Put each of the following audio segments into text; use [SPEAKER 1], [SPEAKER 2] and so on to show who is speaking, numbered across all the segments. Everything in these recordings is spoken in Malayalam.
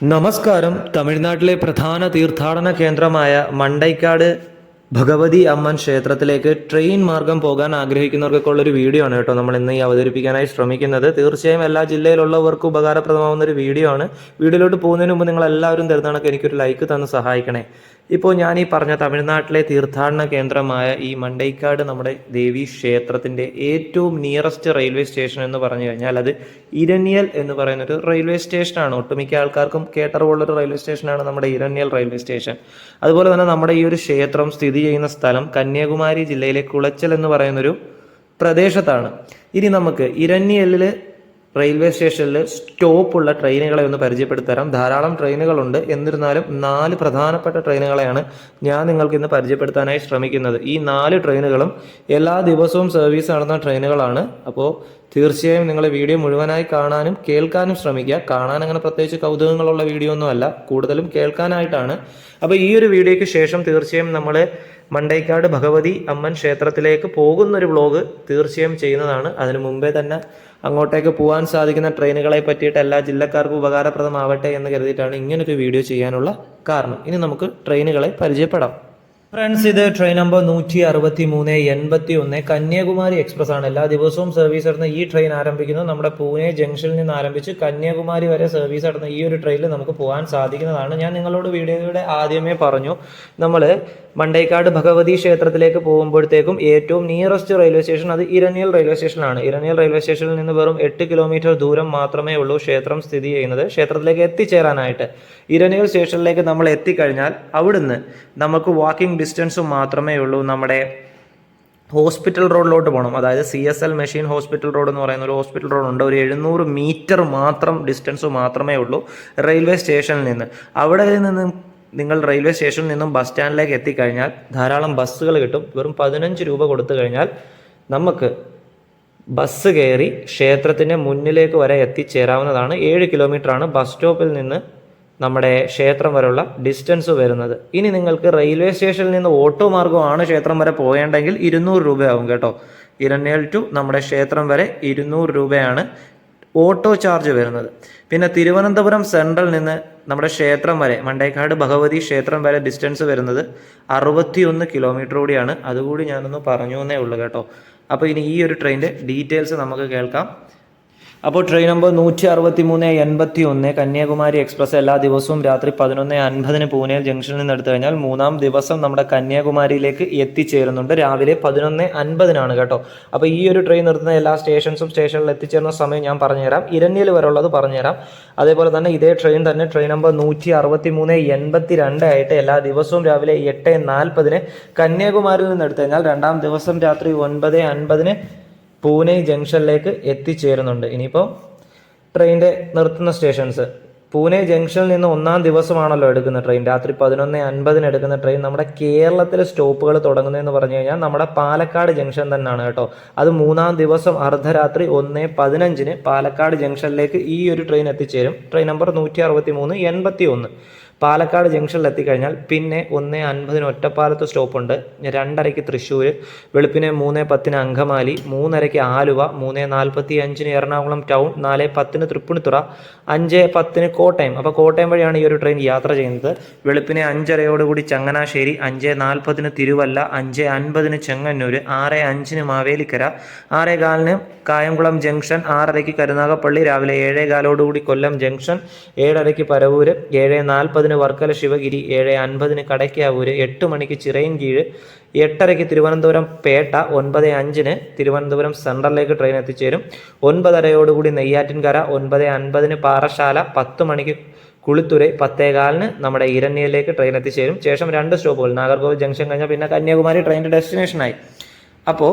[SPEAKER 1] നമസ്കാരം. തമിഴ്നാട്ടിലെ പ്രധാന തീർത്ഥാടന കേന്ദ്രമായ മണ്ടൈക്കാട് ഭഗവതി അമ്മൻ ക്ഷേത്രത്തിലേക്ക് ട്രെയിൻ മാർഗം പോകാൻ ആഗ്രഹിക്കുന്നവർക്കൊക്കെ ഉള്ളൊരു വീഡിയോ ആണ് കേട്ടോ നമ്മൾ ഇന്ന് ഈ അവതരിപ്പിക്കാനായി ശ്രമിക്കുന്നത്. തീർച്ചയായും എല്ലാ ജില്ലയിലുള്ളവർക്കും ഉപകാരപ്രദമാവുന്ന ഒരു വീഡിയോ ആണ്. വീഡിയോയിലോട്ട് പോകുന്നതിന് മുമ്പ് നിങ്ങൾ എല്ലാവരും തരുന്നതൊക്കെ എനിക്കൊരു ലൈക്ക് തന്ന് സഹായിക്കണേ. ഇപ്പോൾ ഞാൻ ഈ പറഞ്ഞ തമിഴ്നാട്ടിലെ തീർത്ഥാടന കേന്ദ്രമായ ഈ മണ്ടൈക്കാട് നമ്മുടെ ദേവി ക്ഷേത്രത്തിന്റെ ഏറ്റവും നിയറസ്റ്റ് റെയിൽവേ സ്റ്റേഷൻ എന്ന് പറഞ്ഞു കഴിഞ്ഞാൽ അത് ഇരണ്യൽ എന്ന് പറയുന്ന ഒരു റെയിൽവേ സ്റ്റേഷനാണ് ഒട്ടുമിക്ക ആൾക്കാർക്കും കേട്ടറിവുള്ളൊരു റെയിൽവേ സ്റ്റേഷനാണ് നമ്മുടെ ഇരണ്യൽ റെയിൽവേ സ്റ്റേഷൻ അതുപോലെ തന്നെ നമ്മുടെ ഈ ഒരു ക്ഷേത്രം സ്ഥിതി ചെയ്യുന്ന സ്ഥലം കന്യാകുമാരി ജില്ലയിലെ കുളച്ചൽ എന്ന് പറയുന്നൊരു പ്രദേശത്താണ്. ഇനി നമുക്ക് ഇരണ്യലിൽ റെയിൽവേ സ്റ്റേഷനിൽ സ്റ്റോപ്പുള്ള ട്രെയിനുകളെ ഒന്ന് പരിചയപ്പെടുത്തരാം. ധാരാളം ട്രെയിനുകളുണ്ട്. എന്നിരുന്നാലും നാല് പ്രധാനപ്പെട്ട ട്രെയിനുകളെയാണ് ഞാൻ നിങ്ങൾക്ക് ഇന്ന് പരിചയപ്പെടുത്താനായി ശ്രമിക്കുന്നത്. ഈ നാല് ട്രെയിനുകളും എല്ലാ ദിവസവും സർവീസ് നടന്ന ട്രെയിനുകളാണ്. അപ്പോൾ തീർച്ചയായും നിങ്ങൾ വീഡിയോ മുഴുവനായി കാണാനും കേൾക്കാനും ശ്രമിക്കുക. കാണാൻ അങ്ങനെ പ്രത്യേകിച്ച് കൗതുകങ്ങളുള്ള വീഡിയോ ഒന്നും അല്ല. കൂടുതലും കേൾക്കാനായിട്ടാണ്. അപ്പോൾ ഈ ഒരു വീഡിയോയ്ക്ക് ശേഷം തീർച്ചയായും നമ്മൾ മണ്ടേക്കാട് ഭഗവതി അമ്മൻ ക്ഷേത്രത്തിലേക്ക് പോകുന്നൊരു വ്ളോഗ് തീർച്ചയായും ചെയ്യുന്നതാണ്. അതിനു മുമ്പേ തന്നെ അങ്ങോട്ടേക്ക് പോകാൻ സാധിക്കുന്ന ട്രെയിനുകളെ പറ്റിയിട്ട് എല്ലാ ജില്ലക്കാർക്കും ഉപകാരപ്രദമാവട്ടെ എന്ന് കരുതിയിട്ടാണ് ഇങ്ങനൊരു വീഡിയോ ചെയ്യാനുള്ള കാരണം. ഇനി നമുക്ക് ട്രെയിനുകളെ പരിചയപ്പെടാം. ഫ്രണ്ട്സ് ഇത് ട്രെയിൻ നമ്പർ നൂറ്റി അറുപത്തി മൂന്ന് എൺപത്തി ഒന്ന് കന്യാകുമാരി എക്സ്പ്രസ് ആണ്. എല്ലാ ദിവസവും സർവീസ് നടന്ന ഈ ട്രെയിൻ ആരംഭിക്കുന്നത് നമ്മുടെ പൂനെ ജംഗ്ഷനിൽ നിന്ന് ആരംഭിച്ച് കന്യാകുമാരി വരെ സർവീസ് നടന്ന ഈ ഒരു ട്രെയിനിൽ നമുക്ക് പോകാൻ സാധിക്കുന്നതാണ്. ഞാൻ നിങ്ങളോട് വീഡിയോയുടെ ആദ്യമേ പറഞ്ഞു. നമ്മൾ മണ്ടേക്കാട് ഭഗവതി ക്ഷേത്രത്തിലേക്ക് പോകുമ്പോഴത്തേക്കും ഏറ്റവും നിയറസ്റ്റ് റെയിൽവേ സ്റ്റേഷൻ അത് ഇരനിയൽ റെയിൽവേ സ്റ്റേഷനാണ് ഇരനിയൽ റെയിൽവേ സ്റ്റേഷനിൽ നിന്ന് വെറും എട്ട് കിലോമീറ്റർ ദൂരം മാത്രമേ ഉള്ളൂ ക്ഷേത്രം സ്ഥിതി ചെയ്യുന്നത്. ക്ഷേത്രത്തിലേക്ക് എത്തിച്ചേരാനായിട്ട്. ഇരണ്യൽ സ്റ്റേഷനിലേക്ക് നമ്മൾ എത്തിക്കഴിഞ്ഞാൽ അവിടുന്ന് നമുക്ക് വാക്കിംഗ് ഡിസ്റ്റൻസ് മാത്രമേ ഉള്ളൂ നമ്മുടെ ഹോസ്പിറ്റൽ റോഡിലോട്ട് പോകണം അതായത് C S L machine hospital road എന്ന് പറയുന്ന ഒരു ഹോസ്പിറ്റൽ റോഡുണ്ട് ഒരു എഴുന്നൂറ് മീറ്റർ മാത്രം ഡിസ്റ്റൻസ് മാത്രമേ ഉള്ളൂ റെയിൽവേ സ്റ്റേഷനിൽ നിന്ന്. അവിടെ നിന്ന് നിങ്ങൾ റെയിൽവേ സ്റ്റേഷനിൽ നിന്നും ബസ് സ്റ്റാൻഡിലേക്ക് എത്തിക്കഴിഞ്ഞാൽ ധാരാളം ബസ്സുകൾ കിട്ടും. വെറും പതിനഞ്ച് രൂപ കൊടുത്തു കഴിഞ്ഞാൽ നമുക്ക് ബസ് കയറി ക്ഷേത്രത്തിന്റെ മുന്നിലേക്ക് വരെ എത്തിച്ചേരാവുന്നതാണ്. ഏഴ് കിലോമീറ്ററാണ് ബസ് സ്റ്റോപ്പിൽ നിന്ന് നമ്മുടെ ക്ഷേത്രം വരെയുള്ള ഡിസ്റ്റൻസ് വരുന്നത്. ഇനി നിങ്ങൾക്ക് റെയിൽവേ സ്റ്റേഷനിൽ നിന്ന് ഓട്ടോ മാർഗമാണ് ക്ഷേത്രം വരെ പോകേണ്ടെങ്കിൽ ഇരുന്നൂറ് രൂപയാവും കേട്ടോ. ഇരണ്യൽ ടു നമ്മുടെ ക്ഷേത്രം വരെ ഇരുന്നൂറ് രൂപയാണ് ഓട്ടോ ചാർജ് വരുന്നത്. പിന്നെ തിരുവനന്തപുരം സെൻട്രൽ നിന്ന് നമ്മുടെ ക്ഷേത്രം വരെ മണ്ടേക്കാട് ഭഗവതി ക്ഷേത്രം വരെ ഡിസ്റ്റൻസ് വരുന്നത് അറുപത്തിയൊന്ന് കിലോമീറ്റർ കൂടിയാണ്. അതുകൂടി ഞാനൊന്ന് പറഞ്ഞു എന്നേ ഉള്ളൂ കേട്ടോ. അപ്പോൾ ഇനി ഈ ഒരു ട്രെയിനിന്റെ ഡീറ്റെയിൽസ് നമുക്ക് കേൾക്കാം. അപ്പോൾ ട്രെയിൻ നമ്പർ നൂറ്റി അറുപത്തി മൂന്ന് എൺപത്തി ഒന്ന് കന്യാകുമാരി എക്സ്പ്രസ് എല്ലാ ദിവസവും രാത്രി പതിനൊന്ന് അൻപതിന് പൂനെ ജംഗ്ഷനിൽ നിന്ന് എടുത്തു കഴിഞ്ഞാൽ മൂന്നാം ദിവസം നമ്മുടെ കന്യാകുമാരിയിലേക്ക് എത്തിച്ചേരുന്നുണ്ട്. രാവിലെ പതിനൊന്ന് അൻപതിനാണ് കേട്ടോ. അപ്പോൾ ഈ ഒരു ട്രെയിൻ നിർത്തുന്ന എല്ലാ സ്റ്റേഷൻസും സ്റ്റേഷനിൽ എത്തിച്ചേരുന്ന സമയം ഞാൻ പറഞ്ഞുതരാം. ഇരഞ്ഞിൽ വരെ ഉള്ളത് പറഞ്ഞുതരാം. അതേപോലെ തന്നെ ഇതേ ട്രെയിൻ തന്നെ ട്രെയിൻ നമ്പർ നൂറ്റി അറുപത്തി മൂന്ന് എൺപത്തി രണ്ട് ആയിട്ട് എല്ലാ ദിവസവും രാവിലെ എട്ട് നാൽപ്പതിന് കന്യാകുമാരിയിൽ നിന്ന് എടുത്തു കഴിഞ്ഞാൽ രണ്ടാം ദിവസം രാത്രി ഒൻപത് അൻപതിന് പൂനെ ജംഗ്ഷനിലേക്ക് എത്തിച്ചേരുന്നുണ്ട്. ഇനിയിപ്പോൾ ട്രെയിനിന്റെ നിർത്തുന്ന സ്റ്റേഷൻസ്. പൂനെ ജംഗ്ഷനിൽ നിന്ന് ഒന്നാം ദിവസമാണല്ലോ എടുക്കുന്ന ട്രെയിൻ. രാത്രി പതിനൊന്ന് അൻപതിന് എടുക്കുന്ന ട്രെയിൻ നമ്മുടെ കേരളത്തിലെ സ്റ്റോപ്പുകൾ തുടങ്ങുന്നതെന്ന് പറഞ്ഞു കഴിഞ്ഞാൽ നമ്മുടെ പാലക്കാട് ജംഗ്ഷൻ തന്നെയാണ് കേട്ടോ. അത് മൂന്നാം ദിവസം അർദ്ധരാത്രി ഒന്ന് പതിനഞ്ചിന് പാലക്കാട് ജംഗ്ഷനിലേക്ക് ഈ ഒരു ട്രെയിൻ എത്തിച്ചേരും. ട്രെയിൻ നമ്പർ നൂറ്റി അറുപത്തി മൂന്ന് എൺപത്തി ഒന്ന് പാലക്കാട് ജംഗ്ഷനിൽ എത്തിക്കഴിഞ്ഞാൽ പിന്നെ ഒന്ന് അൻപതിന് ഒറ്റപ്പാലത്ത് സ്റ്റോപ്പുണ്ട്. രണ്ടരയ്ക്ക് തൃശ്ശൂർ വെളുപ്പിനെ മൂന്ന് പത്തിന് അങ്കമാലി മൂന്നരയ്ക്ക് ആലുവ മൂന്ന് നാൽപ്പത്തി അഞ്ചിന് എറണാകുളം ടൗൺ നാല് പത്തിന് തൃപ്പൂണിത്തുറ അഞ്ച് പത്തിന് കോട്ടയം. അപ്പോൾ കോട്ടയം വഴിയാണ് ഈ ഒരു ട്രെയിൻ യാത്ര ചെയ്യുന്നത്. വെളുപ്പിനെ അഞ്ചരയോടുകൂടി ചങ്ങനാശ്ശേരി അഞ്ച് നാൽപ്പതിന് തിരുവല്ല അഞ്ച് അൻപതിന് ചെങ്ങന്നൂർ ആറ് അഞ്ചിന് മാവേലിക്കര ആറേ കാലിന് കായംകുളം ജംഗ്ഷൻ ആറരയ്ക്ക് കരുനാഗപ്പള്ളി രാവിലെ ഏഴേ കാലോടുകൂടി കൊല്ലം ജംഗ്ഷൻ ഏഴരയ്ക്ക് പരവൂര് ഏഴ് നാൽപ്പതിന് വർക്കല ശിവഗിരി ഏഴ് അൻപതിന് കടയ്ക്കാവൂര് എട്ട് മണിക്ക് ചിറയൻകീഴ് എട്ടരയ്ക്ക് തിരുവനന്തപുരം പേട്ട ഒൻപത് അഞ്ചിന് തിരുവനന്തപുരം സെൻട്രലിലേക്ക് ട്രെയിൻ എത്തിച്ചേരും. ഒൻപതരയോടുകൂടി നെയ്യാറ്റിൻകര ഒൻപത് അൻപതിന് പാറശാല പത്ത് മണിക്ക് കുളിത്തുറ പത്തേകാലിന് നമ്മുടെ ഇരണ്യയിലേക്ക് ട്രെയിൻ എത്തിച്ചേരും. ശേഷം രണ്ട് സ്റ്റോപ്പുകൾ നാഗർകോവിൽ ജംഗ്ഷൻ കഴിഞ്ഞാൽ പിന്നെ കന്യാകുമാരി ട്രെയിനിന്റെ ഡെസ്റ്റിനേഷനായി അപ്പോൾ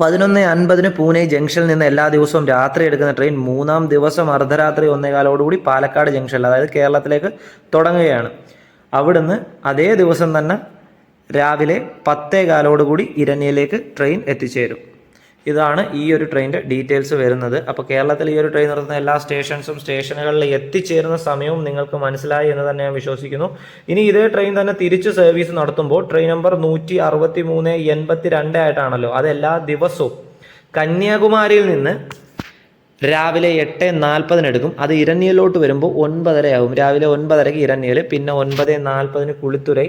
[SPEAKER 1] പതിനൊന്ന് അൻപതിന് പൂനെ ജംഗ്ഷനിൽ നിന്ന് എല്ലാ ദിവസവും രാത്രി എടുക്കുന്ന ട്രെയിൻ മൂന്നാം ദിവസം അർദ്ധരാത്രി ഒന്നേകാലോടുകൂടി പാലക്കാട് ജംഗ്ഷനിൽ അതായത് കേരളത്തിലേക്ക് തുടങ്ങുകയാണ്. അവിടുന്ന് അതേ ദിവസം തന്നെ രാവിലെ പത്തേകാലോടുകൂടി ഇരഞ്ഞിയിലേക്ക് ട്രെയിൻ എത്തിച്ചേരും. ഇതാണ് ഈ ഒരു ട്രെയിനിന്റെ ഡീറ്റെയിൽസ് വരുന്നത്. അപ്പോൾ കേരളത്തിൽ ഈ ഒരു ട്രെയിൻ നിർത്തുന്ന എല്ലാ സ്റ്റേഷൻസും സ്റ്റേഷനുകളിൽ എത്തിച്ചേരുന്ന സമയവും നിങ്ങൾക്ക് മനസ്സിലായി എന്ന് തന്നെ ഞാൻ വിശ്വസിക്കുന്നു. ഇനി ഇതേ ട്രെയിൻ തന്നെ തിരിച്ച് സർവീസ് നടത്തുമ്പോൾ ട്രെയിൻ നമ്പർ നൂറ്റി അറുപത്തി മൂന്ന് എൺപത്തി രണ്ട് ആയിട്ടാണല്ലോ. അത് എല്ലാ ദിവസവും കന്യാകുമാരിയിൽ നിന്ന് രാവിലെ എട്ട് നാൽപ്പതിന് എടുക്കും. അത് ഇരണ്യയിലോട്ട് വരുമ്പോൾ ഒൻപതരയാവും രാവിലെ ഒൻപതരയ്ക്ക് ഇരണ്യൽ പിന്നെ ഒൻപത് നാൽപ്പതിന് കുളിത്തുരൈ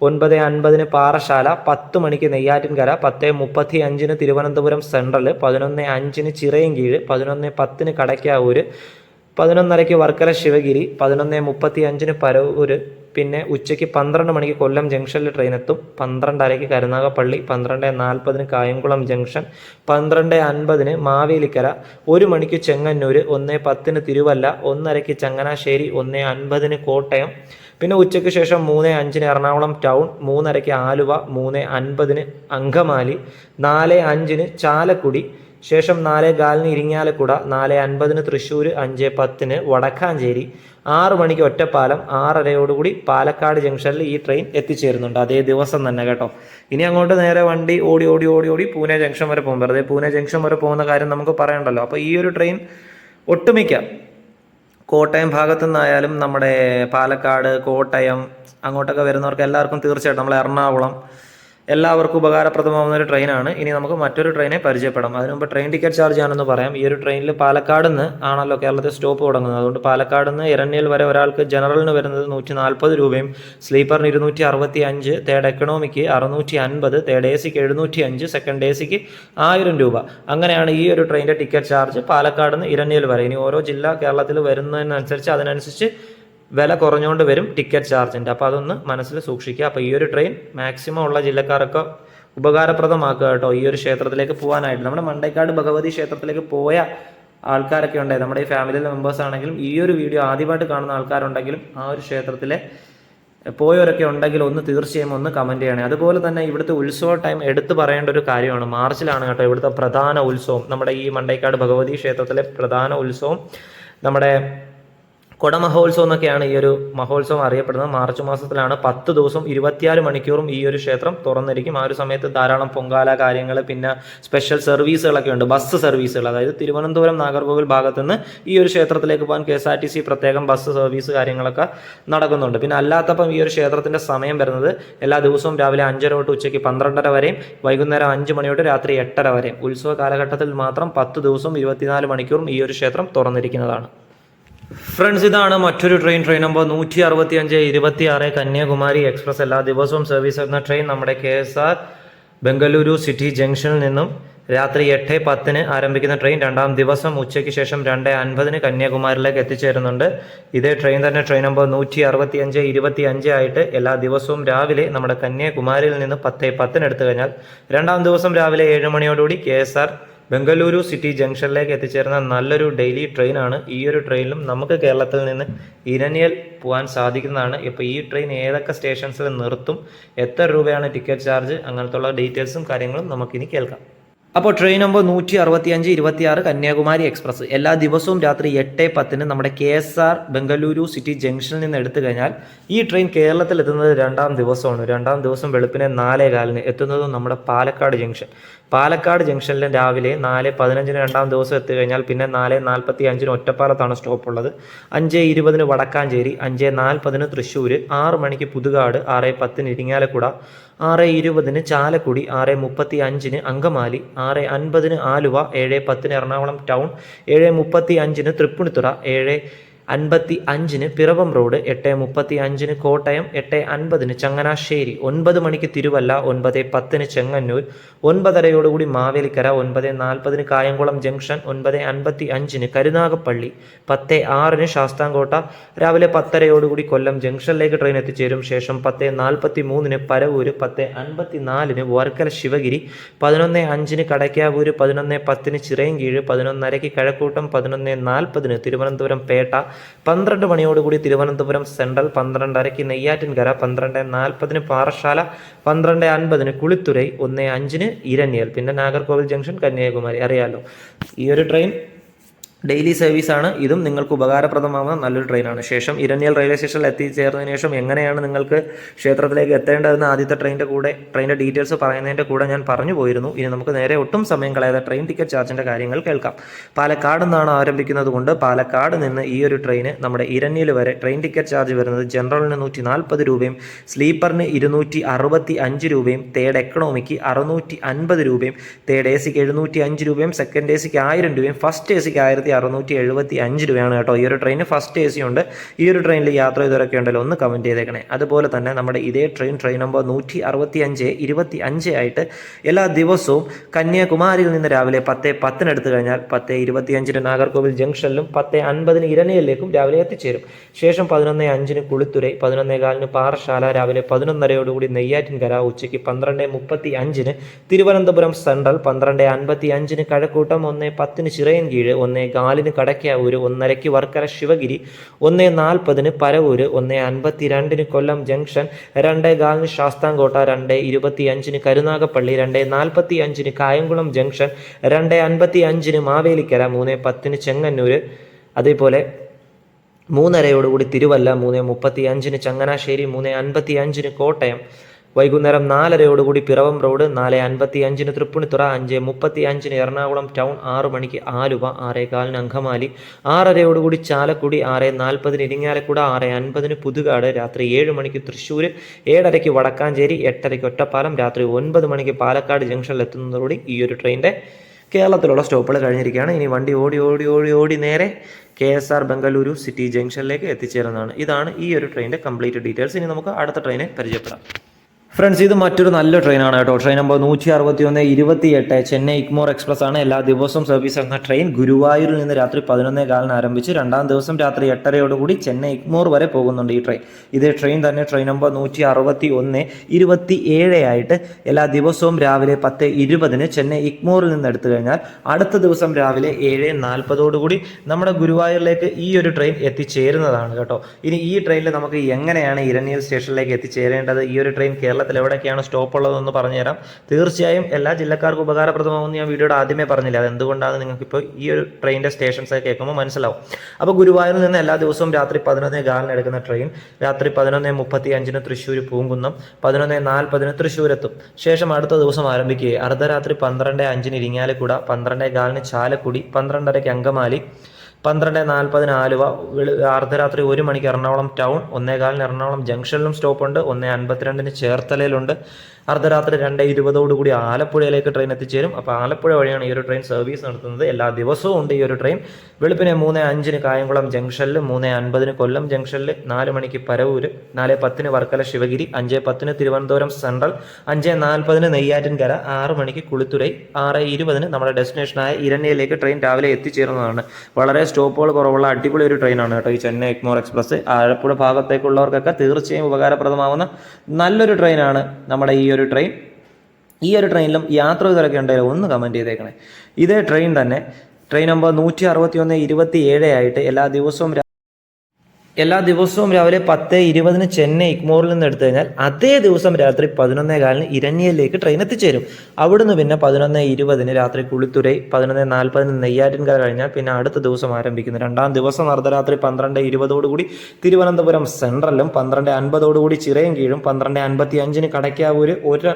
[SPEAKER 1] ഒൻപത് അൻപതിന് പാറശാല പത്ത് മണിക്ക് നെയ്യാറ്റിൻകര പത്ത് മുപ്പത്തി അഞ്ചിന് തിരുവനന്തപുരം സെൻട്രൽ പതിനൊന്ന് അഞ്ചിന് ചിറയൻകീഴ് പതിനൊന്ന് പത്തിന് കടയ്ക്കാവൂര് പതിനൊന്നരയ്ക്ക് വർക്കല ശിവഗിരി പതിനൊന്ന് മുപ്പത്തി അഞ്ചിന് പരവൂര് പിന്നെ ഉച്ചയ്ക്ക് പന്ത്രണ്ട് മണിക്ക് കൊല്ലം ജംഗ്ഷനിൽ ട്രെയിൻ എത്തും പന്ത്രണ്ടരയ്ക്ക് കരുനാഗപ്പള്ളി പന്ത്രണ്ട് നാൽപ്പതിന് കായംകുളം ജംഗ്ഷൻ പന്ത്രണ്ട് അൻപതിന് മാവേലിക്കര ഒരു മണിക്ക് ചെങ്ങന്നൂർ ഒന്ന് പത്തിന് തിരുവല്ല ഒന്നരയ്ക്ക് ചങ്ങനാശ്ശേരി ഒന്ന് അൻപതിന് കോട്ടയം പിന്നെ ഉച്ചയ്ക്ക് ശേഷം മൂന്ന് അഞ്ചിന് എറണാകുളം ടൗൺ മൂന്നരയ്ക്ക് ആലുവ മൂന്ന് അൻപതിന് അങ്കമാലി നാല് അഞ്ചിന് ചാലക്കുടി ശേഷം നാല് കാലിന് ഇരിങ്ങാലക്കുട നാല് അൻപതിന് തൃശ്ശൂർ അഞ്ച് പത്തിന് വടക്കാഞ്ചേരി ആറ് മണിക്ക് ഒറ്റപ്പാലം ആറരയോടുകൂടി പാലക്കാട് ജംഗ്ഷനിൽ ഈ ട്രെയിൻ എത്തിച്ചേരുന്നുണ്ട്. അതേ ദിവസം തന്നെ കേട്ടോ. ഇനി അങ്ങോട്ട് നേരെ വണ്ടി ഓടി ഓടി ഓടി ഓടി പൂനെ ജംഗ്ഷൻ വരെ പോകും. വെറുതെ പൂനെ ജംഗ്ഷൻ വരെ പോകുന്ന കാര്യം നമുക്ക് പറയണ്ടല്ലോ. അപ്പോൾ ഈ ഒരു ട്രെയിൻ ഒട്ടുമിക്ക കോട്ടയം ഭാഗത്തു നിന്നായാലും നമ്മുടെ പാലക്കാട് കോട്ടയം അങ്ങോട്ടൊക്കെ വരുന്നവർക്ക് എല്ലാവർക്കും തീർച്ചയായിട്ടും നമ്മൾ എറണാകുളം എല്ലാവർക്കും ഉപകാരപ്രദമാവുന്ന ഒരു ട്രെയിനാണ്. ഇനി നമുക്ക് മറ്റൊരു ട്രെയിനെ പരിചയപ്പെടാം. അതിനുമുമ്പ് ട്രെയിൻ ടിക്കറ്റ് ചാർജ് ആണെന്ന് പറയാം. ഈ ഒരു ട്രെയിനിൽ പാലക്കാട് നിന്ന് ആണല്ലോ കേരളത്തിൽ സ്റ്റോപ്പ് തുടങ്ങുന്നത്. അതുകൊണ്ട് പാലക്കാട് നിന്ന് ഇരണ്യൽ വരെ ഒരാൾക്ക് ജനറലിന് വരുന്നത് നൂറ്റി നാൽപ്പത് രൂപയും സ്ലീപ്പറിന് ഇരുന്നൂറ്റി അറുപത്തി അഞ്ച് തേർഡ് എക്കണോമിക്ക് അറുന്നൂറ്റി അൻപത് തേർഡ് എ സിക്ക് എഴുന്നൂറ്റി അഞ്ച് സെക്കൻഡ് എ സിക്ക് ആയിരം രൂപ. അങ്ങനെയാണ് ഈ ഒരു ട്രെയിനിന്റെ ടിക്കറ്റ് ചാർജ് പാലക്കാട് നിന്ന് ഇരണ്യയിൽ വരെ. ഇനി ഓരോ ജില്ല കേരളത്തിൽ വരുന്നതിനനുസരിച്ച് അതിനനുസരിച്ച് വില കുറഞ്ഞുകൊണ്ട് വരും ടിക്കറ്റ് ചാർജിന്റെ അപ്പോൾ അതൊന്ന് മനസ്സിൽ സൂക്ഷിക്കുക. അപ്പോൾ ഈ ഒരു ട്രെയിൻ മാക്സിമം ഉള്ള ജില്ലക്കാരൊക്കെ ഉപകാരപ്രദമാക്കുക കേട്ടോ. ഈ ഒരു ക്ഷേത്രത്തിലേക്ക് പോകാനായിട്ട് നമ്മുടെ മണ്ടേക്കാട് ഭഗവതി ക്ഷേത്രത്തിലേക്ക് പോയ ആൾക്കാരൊക്കെ ഉണ്ടായി നമ്മുടെ ഈ ഫാമിലിയിലെ മെമ്പേഴ്സ് ആണെങ്കിലും ഈ ഒരു വീഡിയോ ആദ്യമായിട്ട് കാണുന്ന ആൾക്കാരുണ്ടെങ്കിലും ആ ഒരു ക്ഷേത്രത്തിലെ പോയവരൊക്കെ ഉണ്ടെങ്കിൽ ഒന്ന് തീർച്ചയായും ഒന്ന് കമന്റ് ചെയ്യണേ. അതുപോലെ തന്നെ ഇവിടുത്തെ ഉത്സവ ടൈം എടുത്തു പറയേണ്ട ഒരു കാര്യമാണ്. മാർച്ചിലാണ് കേട്ടോ ഇവിടുത്തെ പ്രധാന ഉത്സവം. നമ്മുടെ ഈ മണ്ടേക്കാട് ഭഗവതി ക്ഷേത്രത്തിലെ പ്രധാന ഉത്സവം. നമ്മുടെ കൊടമഹോത്സവം എന്നൊക്കെയാണ് ഈ ഒരു മഹോത്സവം അറിയപ്പെടുന്നത്. മാർച്ച് മാസത്തിലാണ് പത്ത് ദിവസം ഇരുപത്തിയാറ് മണിക്കൂറും ഈ ഒരു ക്ഷേത്രം തുറന്നിരിക്കും. ആ ഒരു സമയത്ത് ധാരാളം പൊങ്കാല കാര്യങ്ങൾ പിന്നെ സ്പെഷ്യൽ സർവീസുകളൊക്കെ ഉണ്ട്. ബസ് സർവീസുകൾ അതായത് തിരുവനന്തപുരം നാഗർകോവിൽ ഭാഗത്തു നിന്ന് ഈ ഒരു ക്ഷേത്രത്തിലേക്ക് പോകാൻ K S R T C പ്രത്യേകം ബസ് സർവീസ് കാര്യങ്ങളൊക്കെ നടക്കുന്നുണ്ട്. പിന്നെ അല്ലാത്തപ്പം ഈ ഒരു ക്ഷേത്രത്തിന്റെ സമയം വരുന്നത് എല്ലാ ദിവസവും രാവിലെ അഞ്ചര തൊട്ട് ഉച്ചയ്ക്ക് പന്ത്രണ്ടര വരെയും വൈകുന്നേരം അഞ്ച് മണി തൊട്ട് രാത്രി എട്ടര വരെയും. ഉത്സവ കാലഘട്ടത്തിൽ മാത്രം പത്ത് ദിവസം ഇരുപത്തിനാല് മണിക്കൂറും ഈ ഒരു ക്ഷേത്രം തുറന്നിരിക്കുന്നതാണ്. ഫ്രണ്ട്സ് ഇതാണ് മറ്റൊരു ട്രെയിൻ ട്രെയിൻ നമ്പർ നൂറ്റി അറുപത്തി അഞ്ച് ഇരുപത്തി ആറ് കന്യാകുമാരി എക്സ്പ്രസ് എല്ലാ ദിവസവും സർവീസ് എന്ന ട്രെയിൻ നമ്മുടെ K S R Bengaluru city ജംഗ്ഷനിൽ നിന്നും രാത്രി എട്ട് പത്തിന് ആരംഭിക്കുന്ന ട്രെയിൻ രണ്ടാം ദിവസം ഉച്ചയ്ക്ക് ശേഷം രണ്ട് അൻപതിന് കന്യാകുമാരിയിലേക്ക് എത്തിച്ചേരുന്നുണ്ട്. ഇതേ ട്രെയിൻ തന്നെ ട്രെയിൻ നമ്പർ നൂറ്റി അറുപത്തി അഞ്ച് ഇരുപത്തി അഞ്ച് ആയിട്ട് എല്ലാ ദിവസവും രാവിലെ നമ്മുടെ കന്യാകുമാരിയിൽ നിന്ന് പത്ത് പത്തിന് എടുത്തു കഴിഞ്ഞാൽ രണ്ടാം ദിവസം രാവിലെ ഏഴ് മണിയോടുകൂടി K S R Bengaluru city ജംഗ്ഷനിലേക്ക് എത്തിച്ചേരുന്ന നല്ലൊരു ഡെയിലി ട്രെയിനാണ് ഈ ഒരു ട്രെയിനിലും നമുക്ക് കേരളത്തിൽ നിന്ന് ഇരനിയൽ പോകാൻ സാധിക്കുന്നതാണ്. ഇപ്പോൾ ഈ ട്രെയിൻ ഏതൊക്കെ സ്റ്റേഷൻസിൽ നിർത്തും എത്ര രൂപയാണ് ടിക്കറ്റ് ചാർജ് അങ്ങനത്തുള്ള ഡീറ്റെയിൽസും കാര്യങ്ങളും നമുക്കിനി കേൾക്കാം. അപ്പോൾ ട്രെയിൻ നമ്പർ നൂറ്റി അറുപത്തി അഞ്ച് ഇരുപത്തി ആറ് കന്യാകുമാരി എക്സ്പ്രസ്. എല്ലാ ദിവസവും രാത്രി എട്ട് പത്തിന് നമ്മുടെ K S R Bengaluru city ജംഗ്ഷനിൽ നിന്ന് എടുത്തു കഴിഞ്ഞാൽ ഈ ട്രെയിൻ കേരളത്തിൽ എത്തുന്നത് രണ്ടാം ദിവസമാണ്. രണ്ടാം ദിവസം വെളുപ്പിനെ നാലേ കാലിന് എത്തുന്നതും നമ്മുടെ പാലക്കാട് ജംഗ്ഷൻ. പാലക്കാട് ജംഗ്ഷനിൽ രാവിലെ നാല് പതിനഞ്ചിന് രണ്ടാം ദിവസം എത്തി കഴിഞ്ഞാൽ പിന്നെ നാല് നാൽപ്പത്തി അഞ്ചിന് ഒറ്റപ്പാലത്താണ് സ്റ്റോപ്പ് ഉള്ളത്. അഞ്ച് ഇരുപതിന് വടക്കാഞ്ചേരി അഞ്ച് നാൽപ്പതിന് തൃശ്ശൂർ ആറ് മണിക്ക് പുതുകാട് ആറ് പത്തിന് ഇരിങ്ങാലക്കുട ആറ് ഇരുപതിന് ചാലക്കുടി ആറ് മുപ്പത്തി അഞ്ചിന് അങ്കമാലി ആറ് അൻപതിന് ആലുവ ഏഴ് പത്തിന് എറണാകുളം ടൗൺ ഏഴ് മുപ്പത്തി അഞ്ചിന് തൃപ്പൂണിത്തുറ ഏഴ് അൻപത്തി അഞ്ചിന് പിറവം റോഡ് എട്ട് മുപ്പത്തി അഞ്ചിന് കോട്ടയം എട്ട് അൻപതിന് ചങ്ങനാശ്ശേരി ഒൻപത് മണിക്ക് തിരുവല്ല ഒൻപത് പത്തിന് ചെങ്ങന്നൂർ ഒൻപതരയോടുകൂടി മാവേലിക്കര ഒൻപത് നാൽപ്പതിന് കായംകുളം ജംഗ്ഷൻ ഒൻപത് അൻപത്തി അഞ്ചിന് കരുനാഗപ്പള്ളി പത്ത് ആറിന് ശാസ്താംകോട്ട രാവിലെ പത്തരയോടുകൂടി കൊല്ലം ജംഗ്ഷനിലേക്ക് ട്രെയിൻ എത്തിച്ചേരും. ശേഷം പത്ത് നാൽപ്പത്തി മൂന്നിന് പരവൂര് പത്ത് അൻപത്തി നാലിന് വർക്കല ശിവഗിരി പതിനൊന്ന് അഞ്ചിന് കടയ്ക്കാവൂര് പതിനൊന്ന് പത്തിന് ചിറയൻകീഴ് പതിനൊന്നരയ്ക്ക് കഴക്കൂട്ടം പതിനൊന്ന് നാൽപ്പതിന് തിരുവനന്തപുരം പേട്ട പന്ത്രണ്ട് മണിയോടുകൂടി തിരുവനന്തപുരം സെൻട്രൽ പന്ത്രണ്ടരയ്ക്ക് നെയ്യാറ്റിൻകര പന്ത്രണ്ട് നാൽപ്പതിന് പാറശാല പന്ത്രണ്ട് അൻപതിന് കുളിത്തുരൈ ഒന്ന് അഞ്ചിന് ഇരണ്യൽ പിന്നെ നാഗർകോവിൽ ജംഗ്ഷൻ കന്യാകുമാരി. അറിയാലോ? ഈ ഒരു ട്രെയിൻ ഡെയിലി സർവീസ് ആണ് ഇതും നിങ്ങൾക്ക് ഉപകാരപ്രദമാകുന്ന നല്ലൊരു ട്രെയിനാണ്. ശേഷം ഇരണ്യൽ റെയിൽവേ സ്റ്റേഷനിൽ എത്തിച്ചേർന്നതിന് ശേഷം എങ്ങനെയാണ് നിങ്ങൾക്ക് ക്ഷേത്രത്തിലേക്ക് എത്തേണ്ടതെന്ന് ആദ്യത്തെ ട്രെയിനിന്റെ കൂടെ ട്രെയിനിന്റെ ഡീറ്റെയിൽസ് പറയുന്നതിന്റെ കൂടെ ഞാൻ പറഞ്ഞു പോയിരുന്നു. ഇനി നമുക്ക് നേരെ ഒട്ടും സമയം കളയാതെ ട്രെയിൻ ടിക്കറ്റ് ചാർജിന്റെ കാര്യങ്ങൾ കേൾക്കാം. പാലക്കാട് നിന്നാണ് ആരംഭിക്കുന്നത് കൊണ്ട് പാലക്കാട് നിന്ന് ഈ ഒരു ട്രെയിന് നമ്മുടെ ഇരണ്യൽ വരെ ട്രെയിൻ ടിക്കറ്റ് ചാർജ് വരുന്നത് ജനറലിന് നൂറ്റി നാൽപ്പത് രൂപയും സ്ലീപ്പറിന് ഇരുന്നൂറ്റി അറുപത്തി അഞ്ച് രൂപയും തേർഡ് എക്കണോമിക്ക് അറുന്നൂറ്റി അൻപത് രൂപയും തേർഡ് എ സിക്ക് എഴുന്നൂറ്റി അഞ്ച് രൂപയും സെക്കൻഡ് എ സിക്ക് ആയിരം രൂപയും ഫസ്റ്റ് എ സിക്ക് ആയിരത്തി അയ്യായിരത്തി അറുന്നൂറ്റി എഴുപത്തി അഞ്ച് രൂപയാണ് കേട്ടോ ഈ ഒരു ട്രെയിന് ഫസ്റ്റ് എ സി ഉണ്ട്. ഈ ഒരു ട്രെയിനിൽ യാത്ര ചെയ്തവരൊക്കെ ഉണ്ടല്ലോ ഒന്ന് കമന്റ് ചെയ്തേക്കണേ. അതുപോലെ തന്നെ നമ്മുടെ ഇതേ ട്രെയിൻ ട്രെയിൻ നമ്പർ നൂറ്റി അറുപത്തി അഞ്ച് ഇരുപത്തി അഞ്ച് ആയിട്ട് എല്ലാ ദിവസവും കന്യാകുമാരിയിൽ നിന്ന് രാവിലെ പത്ത് പത്തിന് എടുത്തു കഴിഞ്ഞാൽ പത്ത് ഇരുപത്തിയഞ്ചിന് നാഗർകോവിൽ ജംഗ്ഷനിലും പത്ത് അൻപതിന് ഇരനയിലേക്കും രാവിലെ എത്തിച്ചേരും. ശേഷം പതിനൊന്ന് അഞ്ചിന് കുളിത്തുരൈ പതിനൊന്നേ കാലിന് പാറശാല രാവിലെ പതിനൊന്നരയോടുകൂടി നെയ്യാറ്റിൻകര ഉച്ചയ്ക്ക് പന്ത്രണ്ട് മുപ്പത്തി അഞ്ചിന് തിരുവനന്തപുരം സെൻട്രൽ പന്ത്രണ്ട് അൻപത്തി അഞ്ചിന് കഴക്കൂട്ടം ഒന്ന് പത്തിന് ചിറയൻകീഴ് ഒന്ന് കാലിന് കടക്കാവൂര് ഒന്നരയ്ക്ക് വർക്കല ശിവഗിരി ഒന്ന് നാൽപ്പതിന് പരവൂര് ഒന്ന് അൻപത്തി രണ്ടിന് കൊല്ലം ജംഗ്ഷൻ രണ്ട് കാലിന് ശാസ്താംകോട്ട രണ്ട് ഇരുപത്തി അഞ്ചിന് കരുനാഗപ്പള്ളി രണ്ട് നാൽപ്പത്തി അഞ്ചിന് കായംകുളം ജംഗ്ഷൻ രണ്ട് അൻപത്തി അഞ്ചിന് മാവേലിക്കര മൂന്ന് പത്തിന് ചെങ്ങന്നൂര്. അതേപോലെ മൂന്നരയോടുകൂടി തിരുവല്ല മൂന്ന് മുപ്പത്തി അഞ്ചിന് ചങ്ങനാശ്ശേരി മൂന്ന് അൻപത്തി അഞ്ചിന് കോട്ടയം. വൈകുന്നേരം നാലരയോടുകൂടി പിറവം റോഡ് നാല് അൻപത്തി അഞ്ചിന് തൃപ്പൂണിത്തുറ അഞ്ച് മുപ്പത്തി അഞ്ചിന് എറണാകുളം ടൗൺ ആറ് മണിക്ക് ആലുവ ആറേ കാലിന് അങ്കമാലി ആറരയോടുകൂടി ചാലക്കുടി ആറ് നാൽപ്പതിന് ഇരിങ്ങാലക്കുട ആറ് അൻപതിന് പുതുകാട് രാത്രി ഏഴ് മണിക്ക് തൃശ്ശൂർ ഏഴരയ്ക്ക് വടക്കാഞ്ചേരി എട്ടരയ്ക്ക് ഒറ്റപ്പാലം രാത്രി ഒൻപത് മണിക്ക് പാലക്കാട് ജംഗ്ഷനിൽ എത്തുന്നതോടുകൂടി ഈ ഒരു ട്രെയിനിന്റെ കേരളത്തിലുള്ള സ്റ്റോപ്പുകൾ കഴിഞ്ഞിരിക്കുകയാണ്. ഇനി വണ്ടി ഓടി ഓടി ഓടി ഓടി നേരെ K S R Bengaluru city ജംഗ്ഷനിലേക്ക് എത്തിച്ചേരുന്നതാണ്. ഇതാണ് ഈ ഒരു ട്രെയിനിന്റെ കംപ്ലീറ്റ് ഡീറ്റെയിൽസ്. ഇനി നമുക്ക് അടുത്ത ട്രെയിനെ പരിചയപ്പെടാം. ഫ്രണ്ട്സ് ഇത് മറ്റൊരു നല്ല ട്രെയിനാണ് കേട്ടോ. ട്രെയിൻ നമ്പർ നൂറ്റി അറുപത്തി ഒന്ന് ഇരുപത്തി എട്ട് ചെന്നൈ ഇഗ്മോർ എക്സ്പ്രസ് ആണ് എല്ലാ ദിവസവും സർവീസ് എന്ന ട്രെയിൻ. ഗുരുവായൂരിൽ നിന്ന് രാത്രി പതിനൊന്നേ കാലിന് ആരംഭിച്ച് രണ്ടാം ദിവസം രാത്രി എട്ടരയോടുകൂടി ചെന്നൈ ഇഗ്മോർ വരെ പോകുന്നുണ്ട് ഈ ട്രെയിൻ. ഇതേ ട്രെയിൻ തന്നെ ട്രെയിൻ നമ്പർ നൂറ്റി അറുപത്തി ഒന്ന് ഇരുപത്തി ഏഴ് ആയിട്ട് എല്ലാ ദിവസവും രാവിലെ പത്ത് ഇരുപതിന് ചെന്നൈ ഇഗ്മോറിൽ നിന്ന് എടുത്തു കഴിഞ്ഞാൽ അടുത്ത ദിവസം രാവിലെ ഏഴ് നാൽപ്പതോടുകൂടി നമ്മുടെ ഗുരുവായൂരിലേക്ക് ഈ ഒരു ട്രെയിൻ എത്തിച്ചേരുന്നതാണ് കേട്ടോ. ഇനി ഈ ട്രെയിനിൽ നമുക്ക് എങ്ങനെയാണ് ഇരണിയൽ സ്റ്റേഷനിലേക്ക് എത്തിച്ചേരേണ്ടത്? ഈ ഒരു ട്രെയിൻ കേരളത്തിൽ എവിടെയൊക്കെയാണ് സ്റ്റോപ്പ് ഉള്ളതെന്ന് പറഞ്ഞുതരാം. തീർച്ചയായും എല്ലാ ജില്ലക്കാർക്കും ഉപകാരപ്രദമാകുമെന്ന് ഞാൻ വീഡിയോയുടെ ആദ്യമേ പറഞ്ഞില്ല. അത് എന്തുകൊണ്ടാണ് നിങ്ങൾക്കിപ്പോൾ ഈ ഒരു ട്രെയിനിന്റെ സ്റ്റേഷൻസ് കേൾക്കുമ്പോൾ മനസ്സിലാവും. അപ്പോൾ ഗുരുവായൂരിൽ നിന്ന് എല്ലാ ദിവസവും രാത്രി പതിനൊന്നേ കാലിന് എടുക്കുന്ന ട്രെയിൻ രാത്രി പതിനൊന്ന് മുപ്പത്തി അഞ്ചിന് തൃശ്ശൂർ പൂങ്കുന്നം. പതിനൊന്ന് നാൽപ്പതിന് തൃശ്ശൂരെത്തും ശേഷം അടുത്ത ദിവസം ആരംഭിക്കുക അർദ്ധരാത്രി പന്ത്രണ്ട് അഞ്ചിന് ഇരിങ്ങാലക്കുട പന്ത്രണ്ട് കാലിന് ചാലക്കുടി പന്ത്രണ്ടരയ്ക്ക് അങ്കമാലി പന്ത്രണ്ട് നാൽപ്പതിന് ആലുവ അർദ്ധരാത്രി ഒരു മണിക്ക് എറണാകുളം ടൗൺ ഒന്നേകാലിന് എറണാകുളം ജംഗ്ഷനിലും സ്റ്റോപ്പുണ്ട് ഒന്നേ അൻപത്തിരണ്ടിന് ചേർത്തലയിലുണ്ട്. അർദ്ധരാത്രി രണ്ട് ഇരുപതോടുകൂടി ആലപ്പുഴയിലേക്ക് ട്രെയിൻ എത്തിച്ചേരും. അപ്പോൾ ആലപ്പുഴ വഴിയാണ് ഈ ഒരു ട്രെയിൻ സർവീസ് നടത്തുന്നത്. എല്ലാ ദിവസവും ഉണ്ട് ഈ ഒരു ട്രെയിൻ വെളുപ്പിനെ മൂന്ന് അഞ്ചിന് കായംകുളം ജംഗ്ഷനിൽ മൂന്ന് അൻപതിന് കൊല്ലം ജംഗ്ഷനിൽ നാല് മണിക്ക് പരവൂര് നാല് പത്തിന് വർക്കല ശിവഗിരി അഞ്ച് പത്തിന് തിരുവനന്തപുരം സെൻട്രൽ അഞ്ച് നാൽപ്പതിന് നെയ്യാറ്റിൻകര ആറ് മണിക്ക് കുളിത്തുരൈ ആറ് ഇരുപതിന് നമ്മുടെ ഡെസ്റ്റിനേഷനായ ഇരണ്യയിലേക്ക് ട്രെയിൻ രാവിലെ എത്തിച്ചേരുന്നതാണ്. വളരെ സ്റ്റോപ്പുകൾ കുറവുള്ള അടിപൊളി ഒരു ട്രെയിനാണ് കേട്ടോ ഈ ചെന്നൈ എക്മോർ എക്സ്പ്രസ്. ആലപ്പുഴ ഭാഗത്തേക്കുള്ളവർക്കൊക്കെ തീർച്ചയായും ഉപകാരപ്രദമാവുന്ന നല്ലൊരു ട്രെയിനാണ് നമ്മുടെ ഈ ഒരു ട്രെയിൻ. ഈ ഒരു ട്രെയിനിലും യാത്ര ചെയ്തവരൊക്കെ ഉണ്ടെങ്കിൽ ഒന്ന് കമന്റ് ചെയ്തേക്കണേ. ഇതേ ട്രെയിൻ തന്നെ. ട്രെയിൻ നമ്പർ നൂറ്റി അറുപത്തി ഒന്ന് ഇരുപത്തി ഏഴ് ആയിട്ട് എല്ലാ ദിവസവും എല്ലാ ദിവസവും രാവിലെ പത്ത് ഇരുപതിന് ചെന്നൈ ഇഗ്മോറിൽ നിന്ന് എടുത്തു കഴിഞ്ഞാൽ അതേ ദിവസം രാത്രി പതിനൊന്നേ കാലിന് ഇരഞ്ഞിയിലേക്ക് ട്രെയിൻ എത്തിച്ചേരും. അവിടുന്ന് പിന്നെ പതിനൊന്ന് ഇരുപതിന് രാത്രി കുളിത്തുരൈ പതിനൊന്ന് നാൽപ്പതിന് നെയ്യാറ്റിൻകര കഴിഞ്ഞാൽ പിന്നെ അടുത്ത ദിവസം ആരംഭിക്കുന്നു. രണ്ടാം ദിവസം അർദ്ധരാത്രി പന്ത്രണ്ട് ഇരുപതോടുകൂടി തിരുവനന്തപുരം സെൻട്രലും പന്ത്രണ്ട് അൻപതോടുകൂടി ചിറയും കീഴും പന്ത്രണ്ട് അൻപത്തി അഞ്ചിന് കടയ്ക്കാവൂര് ഒരു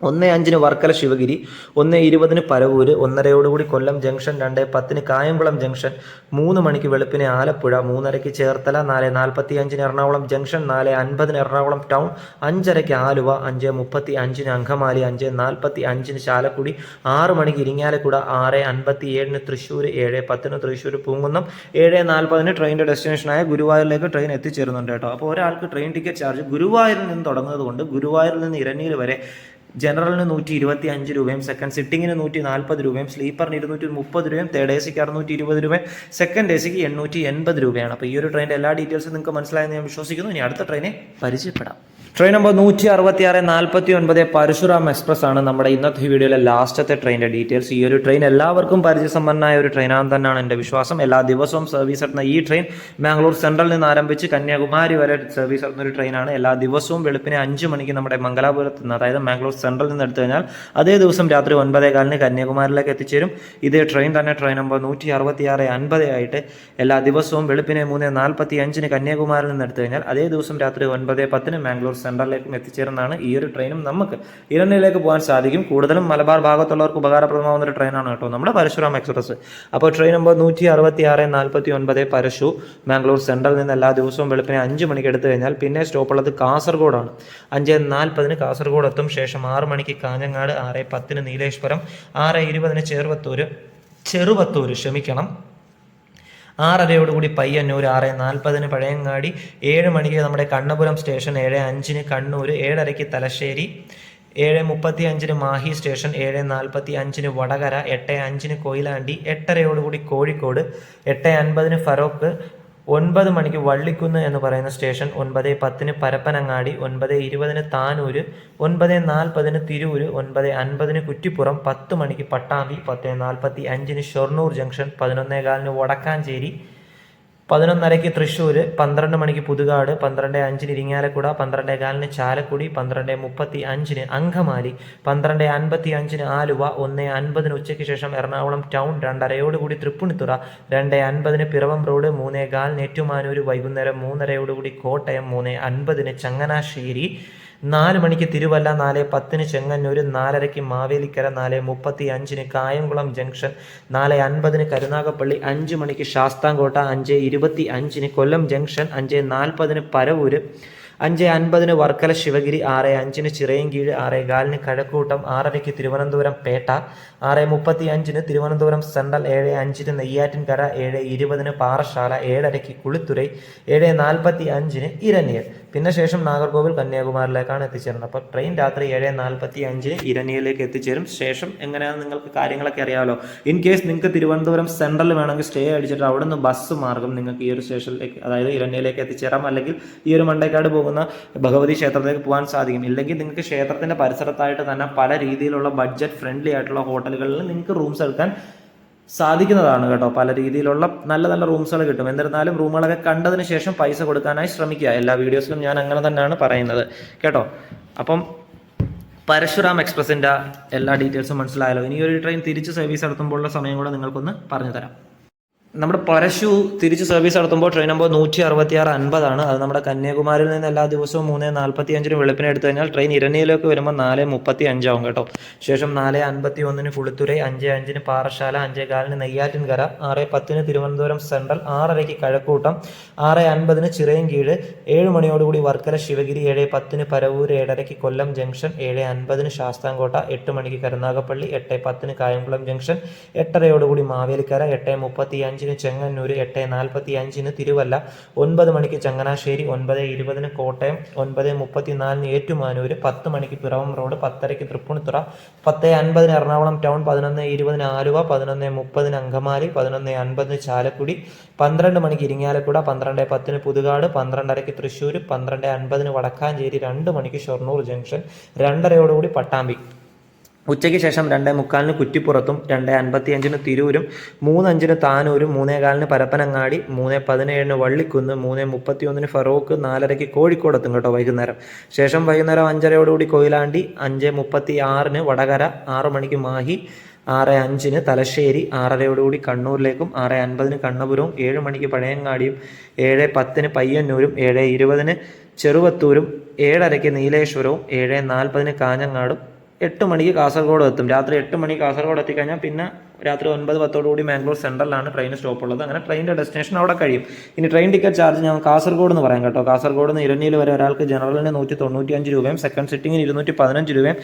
[SPEAKER 1] ഒന്ന് അഞ്ചിന് വർക്കല ശിവഗിരി ഒന്ന് ഇരുപതിന് പരവൂര് ഒന്നരയോടുകൂടി കൊല്ലം ജംഗ്ഷൻ രണ്ട് പത്തിന് കായംകുളം ജംഗ്ഷൻ മൂന്ന് മണിക്ക് വെളുപ്പിന് ആലപ്പുഴ മൂന്നരയ്ക്ക് ചേർത്തല നാല് നാൽപ്പത്തി അഞ്ചിന് എറണാകുളം ജംഗ്ഷൻ നാല് അൻപതിന് എറണാകുളം ടൗൺ അഞ്ചരയ്ക്ക് ആലുവ അഞ്ച് മുപ്പത്തി അഞ്ചിന് അങ്കമാലി അഞ്ച് നാൽപ്പത്തി അഞ്ചിന് ചാലക്കുടി ആറ് മണിക്ക് ഇരിങ്ങാലക്കുട ആറ് അൻപത്തി ഏഴിന് തൃശ്ശൂർ ഏഴ് പത്തിന് തൃശ്ശൂർ പൂങ്കുന്നം ഏഴ് നാൽപ്പതിന് ട്രെയിനിന്റെ ഡെസ്റ്റിനേഷനായ ഗുരുവായൂരിലേക്ക് ട്രെയിൻ എത്തിച്ചേരുന്നുണ്ട് കേട്ടോ. അപ്പോൾ ഒരാൾക്ക് ട്രെയിൻ ടിക്കറ്റ് ചാർജ് ഗുരുവായൂരിൽ നിന്ന് തുടങ്ങുന്നത് കൊണ്ട് ഗുരുവായൂരിൽ നിന്ന് ഇരണിയിൽ വരെ ജനറലിന് നൂറ്റി ഇരുപത്തി അഞ്ച് രൂപയും സെക്കൻഡ് സിറ്റിങ്ങിന് നൂറ്റി നാൽപ്പത് രൂപയും സ്ലീപ്പറിന് ഇരുന്നൂറ്റി മുപ്പത് രൂപയും തേർഡ് എ സിക്ക് അറുന്നൂറ്റി ഇരുപത് രൂപയും സെക്കൻഡ് എ സിക്ക് എണ്ണൂറ്റി എൺപത് രൂപയാണ്. അപ്പോൾ ഈ ഒരു ട്രെയിനിന്റെ എല്ലാ ഡീറ്റെയിൽസും നിങ്ങൾക്ക് മനസ്സിലായെന്ന് ഞാൻ വിശ്വസിക്കുന്നു. ഇനി അടുത്ത ട്രെയിനെ പരിചയപ്പെടാം. ട്രെയിൻ നമ്പർ നൂറ്റി അറുപത്തി ആറ് നാൽപ്പത്തി ഒൻപത് പരശുറാം എക്സ്പ്രസ് ആണ് നമ്മുടെ ഇന്നത്തെ വീഡിയോയിലെ ലാസ്റ്റത്തെ ട്രെയിനിന്റെ ഡീറ്റെയിൽസ് ഈ ഒരു ട്രെയിൻ എല്ലാവർക്കും പരിചയസമ്പന്നമായ ഒരു ട്രെയിനാണെന്ന് തന്നെയാണ് എന്റെ വിശ്വാസം. എല്ലാ ദിവസവും സർവീസ് നടത്തുന്ന ഈ ട്രെയിൻ ബാംഗ്ലൂർ സെൻട്രലിൽ നിന്ന് ആരംഭിച്ച് കന്യാകുമാരി വരെ സർവീസ് നടത്തുന്ന ഒരു ട്രെയിനാണ് എല്ലാ ദിവസവും വെളുപ്പിനെ അഞ്ച് മണിക്ക് നമ്മുടെ മംഗലാപുരത്ത് നിന്ന് അതായത് ബാംഗ്ലൂർ സെൻട്രലിൽ നിന്ന് എടുത്തു കഴിഞ്ഞാൽ അതേ ദിവസം രാത്രി ഒൻപതേ കാലിന് കന്യാകുമാരിയിലേക്ക് എത്തിച്ചേരും. ഇതേ ട്രെയിൻ തന്നെ ട്രെയിൻ നമ്പർ നൂറ്റി അറുപത്തി ആറ് അൻപത് ആയിട്ട് എല്ലാ ദിവസവും വെളുപ്പിനെ മൂന്ന് നാൽപ്പത്തി അഞ്ചിന് കന്യാകുമാരിൽ നിന്ന് എടുത്തു കഴിഞ്ഞാൽ അതേ ദിവസം രാത്രി ഒൻപത് പത്തിന് മാംഗ്ലൂർ സെൻട്രലിലേക്കും എത്തിച്ചേരുന്നതാണ് ഈ ഒരു ട്രെയിനും നമുക്ക് ഇരണിയിലേക്ക് പോകാൻ സാധിക്കും. കൂടുതലും മലബാർ ഭാഗത്തുള്ളവർക്ക് ഉപകാരപ്രദമാവുന്ന ഒരു ട്രെയിനാണ് കേട്ടോ നമ്മുടെ പരശുറാം എക്സ്പ്രസ്. അപ്പോൾ ട്രെയിൻ നമ്പർ നൂറ്റി അറുപത്തി ആറ് നാൽപ്പത്തി ഒൻപത് പരശു മാംഗ്ലൂർ സെൻട്രൽ നിന്ന് എല്ലാ ദിവസവും വെളുപ്പിനെ അഞ്ച് മണിക്ക് എടുത്തു കഴിഞ്ഞാൽ പിന്നെ സ്റ്റോപ്പുള്ളത് കാസർഗോഡാണ്. അഞ്ച് നാൽപ്പതിന് കാസർഗോഡ് എത്തും ശേഷം ആറ് മണിക്ക് കാഞ്ഞങ്ങാട് ആറ് പത്തിന് നീലേശ്വരം ആറ് ഇരുപതിന് ചേർവത്തൂർ ചെറുവത്തൂർ ക്ഷമിക്കണം. ആറരയോടുകൂടി പയ്യന്നൂർ ആറ് നാൽപ്പതിന് പഴയങ്ങാടി ഏഴ് മണിക്ക് നമ്മുടെ കണ്ണപുരം സ്റ്റേഷൻ ഏഴ് അഞ്ചിന് കണ്ണൂർ ഏഴരയ്ക്ക് തലശ്ശേരി ഏഴ് മുപ്പത്തി അഞ്ചിന് മാഹി സ്റ്റേഷൻ ഏഴ് നാൽപ്പത്തി അഞ്ചിന് വടകര എട്ട് അഞ്ചിന് കൊയിലാണ്ടി എട്ടരയോടുകൂടി കോഴിക്കോട് എട്ട് അൻപതിന് ഫറോക്ക് ഒൻപത് മണിക്ക് വള്ളിക്കുന്ന് എന്ന് പറയുന്ന സ്റ്റേഷൻ ഒൻപത് പത്തിന് പരപ്പനങ്ങാടി ഒൻപത് ഇരുപതിന് താനൂര് ഒൻപത് നാൽപ്പതിന് തിരൂര് ഒൻപത് അൻപതിന് കുറ്റിപ്പുറം പത്ത് മണിക്ക് പട്ടാമ്പി പത്ത് നാൽപ്പത്തി അഞ്ചിന് ഷൊർണൂർ ജംഗ്ഷൻ പതിനൊന്നേകാലിന് വടക്കാഞ്ചേരി പതിനൊന്നരയ്ക്ക് തൃശ്ശൂർ പന്ത്രണ്ട് മണിക്ക് പുതുകാട് പന്ത്രണ്ട് അഞ്ചിന് ഇരിങ്ങാലക്കുട പന്ത്രണ്ട് കാലിന് ചാലക്കുടി പന്ത്രണ്ട് മുപ്പത്തി അഞ്ചിന് അങ്കമാലി പന്ത്രണ്ട് അൻപത്തി അഞ്ചിന് ആലുവ ഒന്ന് അൻപതിന് ഉച്ചയ്ക്ക് ശേഷം എറണാകുളം ടൗൺ രണ്ടരയോടുകൂടി തൃപ്പൂണിത്തുറ രണ്ട് അൻപതിന് പിറവം റോഡ് മൂന്നേ കാലിന് ഏറ്റുമാനൂർ വൈകുന്നേരം മൂന്നരയോടുകൂടി കോട്ടയം മൂന്ന് അൻപതിന് ചങ്ങനാശ്ശേരി നാല് മണിക്ക് തിരുവല്ല നാല് പത്തിന് ചെങ്ങന്നൂർ നാലരയ്ക്ക് മാവേലിക്കര നാല് മുപ്പത്തി അഞ്ചിന് കായംകുളം ജംഗ്ഷൻ നാല് അൻപതിന് കരുനാഗപ്പള്ളി അഞ്ച് മണിക്ക് ശാസ്താംകോട്ട അഞ്ച് ഇരുപത്തി അഞ്ചിന് കൊല്ലം ജംഗ്ഷൻ അഞ്ച് നാൽപ്പതിന് പരവൂര് അഞ്ച് അൻപതിന് വർക്കല ശിവഗിരി ആറ് അഞ്ചിന് ചിറയൻകീഴ് ആറ് കാലിന് കഴക്കൂട്ടം ആറരയ്ക്ക് തിരുവനന്തപുരം പേട്ട ആറ് മുപ്പത്തി അഞ്ചിന് തിരുവനന്തപുരം സെൻട്രൽ ഏഴ് അഞ്ചിന് നെയ്യാറ്റിൻകര ഏഴ് ഇരുപതിന് പാറശാല ഏഴരയ്ക്ക് കുളിത്തുറൈ ഏഴ് നാൽപ്പത്തി അഞ്ചിന് ഇരനിയൽ. പിന്നെ ശേഷം നാഗർകോവിൽ കന്യാകുമാരിലേക്കാണ് എത്തിച്ചേരുന്നത്. അപ്പോൾ ട്രെയിൻ രാത്രി ഏഴ് നാൽപ്പത്തി അഞ്ചിന് ഇരനിയലേക്ക് എത്തിച്ചേരും. ശേഷം എങ്ങനെയാണ് നിങ്ങൾക്ക് കാര്യങ്ങളൊക്കെ അറിയാമല്ലോ. ഇൻ കേസ് നിങ്ങൾക്ക് തിരുവനന്തപുരം സെൻട്രൽ വേണമെങ്കിൽ സ്റ്റേ അടിച്ചിട്ട് അവിടെ നിന്ന് ബസ് മാർഗം നിങ്ങൾക്ക് ഈ ഒരു സ്റ്റേഷനിലേക്ക് അതായത് ഇരണ്യയിലേക്ക് എത്തിച്ചേരാം. അല്ലെങ്കിൽ ഈ ഒരു മണ്ടേക്കാട് പോകുന്ന ഭഗവതി ക്ഷേത്രത്തിലേക്ക് പോകാൻ സാധിക്കും. ഇല്ലെങ്കിൽ നിങ്ങൾക്ക് ക്ഷേത്രത്തിന്റെ പരിസരത്തായിട്ട് തന്നെ പല രീതിയിലുള്ള ബഡ്ജറ്റ് ഫ്രണ്ട്ലി ആയിട്ടുള്ള ഹോട്ടലുകളിൽ നിങ്ങൾക്ക് റൂംസ് എടുക്കാൻ സാധിക്കുന്നതാണ് കേട്ടോ. പല രീതിയിലുള്ള നല്ല നല്ല റൂംസുകൾ കിട്ടും. എന്നിരുന്നാലും റൂമുകളൊക്കെ കണ്ടതിന് ശേഷം പൈസ കൊടുക്കാനായി ശ്രമിക്കുക. എല്ലാ വീഡിയോസിലും ഞാൻ അങ്ങനെ തന്നെയാണ് പറയുന്നത്. കേട്ടോ? അപ്പം പരശുറാം എക്സ്പ്രസിന്റെ എല്ലാ ഡീറ്റെയിൽസും മനസ്സിലായാലോ ഇനി ഒരു ട്രെയിൻ തിരിച്ച് സർവീസ് നടത്തുമ്പോഴുള്ള സമയം കൂടെ നിങ്ങൾക്കൊന്ന് പറഞ്ഞു തരാം നമ്മുടെ പരശു തിരിച്ച് സർവീസ് നടത്തുമ്പോൾ ട്രെയിൻ നമ്പർ നൂറ്റി അറുപത്തി ആറ് അൻപതാണ്. അത് നമ്മുടെ കന്യാകുമാരിയിൽ നിന്ന് എല്ലാ ദിവസവും മൂന്ന് നാൽപ്പത്തി അഞ്ചിന് വെളുപ്പിനെ എടുത്തു കഴിഞ്ഞാൽ ട്രെയിൻ ഇരണിയിലേക്ക് വരുമ്പോൾ നാല് മുപ്പത്തി അഞ്ചാവും കേട്ടോ. ശേഷം നാല് അൻപത്തി ഒന്നിന് കുളിത്തുറൈ അഞ്ച് അഞ്ചിന് പാറശാല അഞ്ചേ കാലിന് നെയ്യാറ്റിൻകര ആറ് പത്തിന് തിരുവനന്തപുരം സെൻട്രൽ ആറരയ്ക്ക് കഴക്കൂട്ടം ആറ് അൻപതിന് ചിറയൻകീഴ് ഏഴ് മണിയോടുകൂടി വർക്കല ശിവഗിരി ഏഴ് പത്തിന് പരവൂർ ഏഴരയ്ക്ക് കൊല്ലം ജംഗ്ഷൻ ഏഴ് അൻപതിന് ശാസ്താംകോട്ട എട്ട് മണിക്ക് കരുനാഗപ്പള്ളി എട്ട് പത്തിന് കായംകുളം ജംഗ്ഷൻ എട്ടരയോടുകൂടി മാവേലിക്കര എട്ട് മുപ്പത്തി അഞ്ചിന് ചെങ്ങന്നൂർ എട്ട് നാൽപ്പത്തി അഞ്ചിന് തിരുവല്ല ഒൻപത് മണിക്ക് ചങ്ങനാശ്ശേരി ഒൻപത് ഇരുപതിന് കോട്ടയം ഒൻപത് മുപ്പത്തിനാലിന് ഏറ്റുമാനൂർ പത്ത് മണിക്ക് പിറവം റോഡ് പത്തരയ്ക്ക് തൃപ്പൂണിത്തുറ പത്ത് അൻപതിന് എറണാകുളം ടൗൺ പതിനൊന്ന് ഇരുപതിന് ആലുവ പതിനൊന്ന് മുപ്പതിന് അങ്കമാലി പതിനൊന്ന് അൻപതിന് ചാലക്കുടി പന്ത്രണ്ട് മണിക്ക് ഇരിങ്ങാലക്കുട പന്ത്രണ്ട് പത്തിന് പുതുകാട് പന്ത്രണ്ടരയ്ക്ക് തൃശ്ശൂർ പന്ത്രണ്ട് അൻപതിന് വടക്കാഞ്ചേരി രണ്ട് മണിക്ക് ഷൊർണൂർ ജംഗ്ഷൻ രണ്ടരയോടുകൂടി പട്ടാമ്പി. ഉച്ചയ്ക്ക് ശേഷം രണ്ടേ മുക്കാലിന് കുറ്റിപ്പുറത്തും രണ്ടേ അൻപത്തി അഞ്ചിന് തിരൂരും മൂന്നഞ്ചിന് താനൂരും മൂന്നേകാലിന് പരപ്പനങ്ങാടി മൂന്ന് പതിനേഴിന് വള്ളിക്കുന്ന് മൂന്ന് മുപ്പത്തിയൊന്നിന് ഫറോക്ക് നാലരയ്ക്ക് കോഴിക്കോടെത്തും കേട്ടോ വൈകുന്നേരം. ശേഷം വൈകുന്നേരം അഞ്ചരയോടുകൂടി കൊയിലാണ്ടി അഞ്ച് മുപ്പത്തി ആറിന് വടകര ആറ് മണിക്ക് മാഹി ആറ് അഞ്ചിന് തലശ്ശേരി ആറരയോടുകൂടി കണ്ണൂരിലേക്കും ആറ് അൻപതിന് കണ്ണപുരവും ഏഴ് മണിക്ക് പഴയങ്ങാടിയും ഏഴ് പത്തിന് പയ്യന്നൂരും ഏഴ് ഇരുപതിന് ചെറുവത്തൂരും ഏഴരയ്ക്ക് നീലേശ്വരവും ഏഴ് നാൽപ്പതിന് കാഞ്ഞങ്ങാടും എട്ട് മണിക്ക് കാസർഗോഡ് എത്തും. രാത്രി എട്ട് മണി കാസർഗോഡ് എത്തിക്കഴിഞ്ഞാൽ പിന്നെ രാത്രി ഒൻപത് പത്തോടുകൂടി മാംഗ്ലൂർ സെൻട്രലിലാണ് ട്രെയിൻ സ്റ്റോപ്പ് ഉള്ളത് അങ്ങനെ ട്രെയിനിന്റെ ഡെസ്റ്റിനേഷൻ അവിടെ കഴിയും. ഇനി ട്രെയിൻ ടിക്കറ്റ് ചാർജ് ഞാൻ കാസർഗോഡ് എന്ന് പറയാം കേട്ടോ. കാസർഗോഡ് നിന്ന് ഇരണിയിൽ വരെ ഒരാൾക്ക് ജനറലിന് നൂറ്റി തൊണ്ണൂറ്റി അഞ്ച് രൂപയും സെക്കൻഡ് സിറ്റിങ്ങിന് ഇരുന്നൂറ്റി പതിനഞ്ച് രൂപയും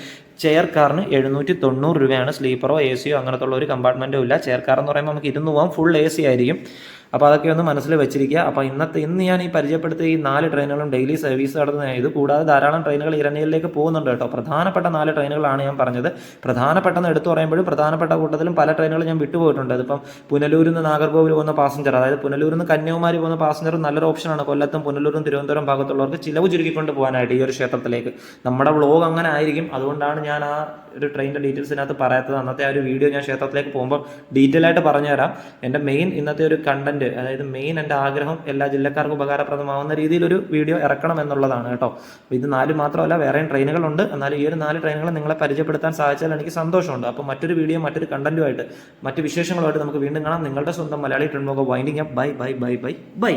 [SPEAKER 1] ചെയർ കാറിന് എഴുന്നൂറ്റി തൊണ്ണൂറ് രൂപയാണ്. സ്ലീപ്പറോ എ സിയോ അങ്ങനത്തെ ഉള്ള ഒരു കമ്പാർട്ട്മെന്റോ ഇല്ല. ചെയർ കാർ എന്ന് പറയുമ്പോൾ നമുക്ക് ഇരുന്ന് പോകാം ഫുൾ എ സി ആയിരിക്കും. അപ്പോൾ അതൊക്കെ ഒന്ന് മനസ്സിൽ വെച്ചിരിക്കുക. അപ്പോൾ ഇന്നത്തെ ഇന്ന് ഞാൻ ഈ പരിചയപ്പെടുത്തിയ ഈ നാല് ട്രെയിനുകളും ഡെയിലി സർവീസ് നടത്തുന്ന ഇത് കൂടാതെ ധാരാളം ട്രെയിനുകൾ ഇരണിയിലേക്ക് പോകുന്നുണ്ട് കേട്ടോ. പ്രധാനപ്പെട്ട നാല് ട്രെയിനുകളാണ് ഞാൻ പറഞ്ഞത്. പ്രധാനപ്പെട്ടെന്ന് എടുത്തു പറയുമ്പോഴും പ്രധാനപ്പെട്ട കൂട്ടത്തിലും പല ട്രെയിനുകളും ഞാൻ വിട്ടുപോയിട്ടുണ്ട്. അതിപ്പം പുനലൂരിൽ നിന്ന് നാഗർകോവിൽ പോകുന്ന പാസഞ്ചർ അതായത് പുനലൂരിൽ നിന്ന് കന്യാകുമാരി പോകുന്ന പാസഞ്ചർ നല്ലൊരു ഓപ്ഷനാണ്. കൊല്ലത്തും പുനലൂരും തിരുവനന്തപുരം ഭാഗത്തുള്ളവർക്ക് ചിലവ് ചുരുക്കിക്കൊണ്ട് പോകാനായിട്ട് ഈ ഒരു ക്ഷേത്രത്തിലേക്ക്. നമ്മുടെ വ്ളോഗ് അങ്ങനെ ആയിരിക്കും. അതുകൊണ്ടാണ് ഞാൻ ആ ഒരു ട്രെയിനിന്റെ ഡീറ്റെയിൽസിനകത്ത് പറയാത്തത്. അന്നത്തെ ആ ഒരു വീഡിയോ ഞാൻ ക്ഷേത്രത്തിലേക്ക് പോകുമ്പോൾ ഡീറ്റെയിൽ ആയിട്ട് പറഞ്ഞുതരാം. എന്റെ മെയിൻ ഇന്നത്തെ ഒരു കണ്ടന്റ് അതായത് മെയിൻ എന്റെ ആഗ്രഹം എല്ലാ ജില്ലക്കാർക്കും ഉപകാരപ്രദമാവുന്ന രീതിയിലൊരു വീഡിയോ ഇറക്കണം എന്നുള്ളതാണ് കേട്ടോ. ഇത് നാല് മാത്രമല്ല വേറെയും ട്രെയിനുകളുണ്ട്. എന്നാലും ഈ ഒരു നാല് ട്രെയിനുകൾ നിങ്ങളെ പരിചയപ്പെടുത്താൻ സാധിച്ചാൽ എനിക്ക് സന്തോഷമുണ്ട്. അപ്പോൾ മറ്റൊരു വീഡിയോ മറ്റൊരു കണ്ടന്റുമായിട്ട് മറ്റ് വിശേഷങ്ങളുമായിട്ട് നമുക്ക് വീണ്ടും കാണാം. നിങ്ങളുടെ സ്വന്തം Malayali train winding up bye bye bye bye bye